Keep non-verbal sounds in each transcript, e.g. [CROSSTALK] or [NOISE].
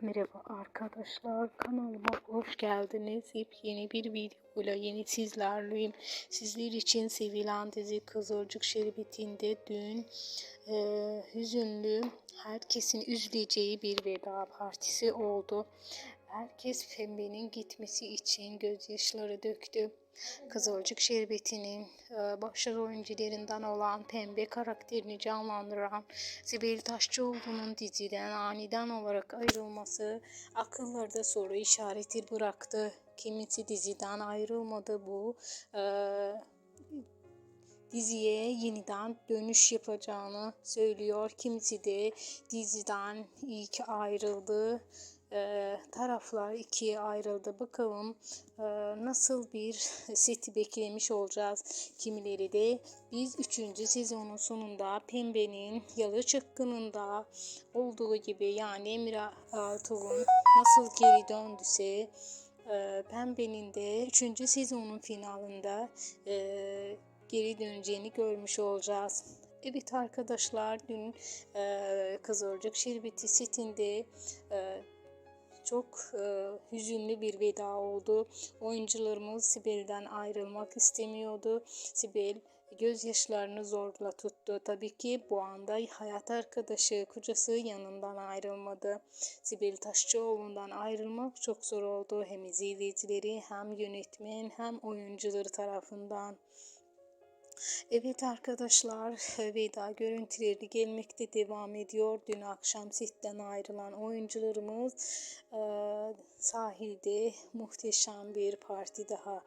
Merhaba arkadaşlar kanalıma hoş geldiniz. Yepyeni bir videoyla yeni sizlerleyim. Sizler için sevilen dizi Kızılcık Şerbeti'nde dün e, hüzünlü herkesin üzüleceği bir veda partisi oldu. Herkes Pembe'nin gitmesi için gözyaşları döktü. Kızılcık Şerbeti'nin e, başrol oyuncularından olan Pembe karakterini canlandıran Sibel Taşçıoğlu'nun diziden aniden olarak ayrılması akıllarda soru işareti bıraktı. Kimisi diziden ayrılmadı bu. E, diziye yeniden dönüş yapacağını söylüyor. Kimisi de diziden ilk ayrıldı. Ee, taraflar ikiye ayrıldı. Bakalım e, nasıl bir [LAUGHS] seti beklemiş olacağız. Kimileri de biz 3. sezonun sonunda Pembe'nin Yalı Çıkkını'nda olduğu gibi yani Emir Altuğ'un nasıl geri döndüse e, Pembe'nin de 3. sezonun finalinde e, geri döneceğini görmüş olacağız. Evet arkadaşlar dün e, Kızılcık Şerbeti setinde e, çok e, hüzünlü bir veda oldu. Oyuncularımız Sibel'den ayrılmak istemiyordu. Sibel gözyaşlarını zorla tuttu. Tabii ki bu anda hayat arkadaşı, kocası yanından ayrılmadı. Sibel Taşçıoğlu'ndan ayrılmak çok zor oldu. Hem izleyicileri hem yönetmen hem oyuncuları tarafından. Evet arkadaşlar [LAUGHS] veda görüntüleri gelmekte devam ediyor. Dün akşam setten ayrılan oyuncularımız e, sahilde muhteşem bir parti daha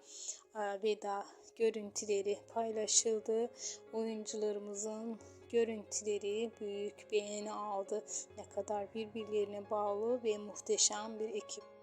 e, veda görüntüleri paylaşıldı. Oyuncularımızın görüntüleri büyük beğeni aldı. Ne kadar birbirlerine bağlı ve muhteşem bir ekip.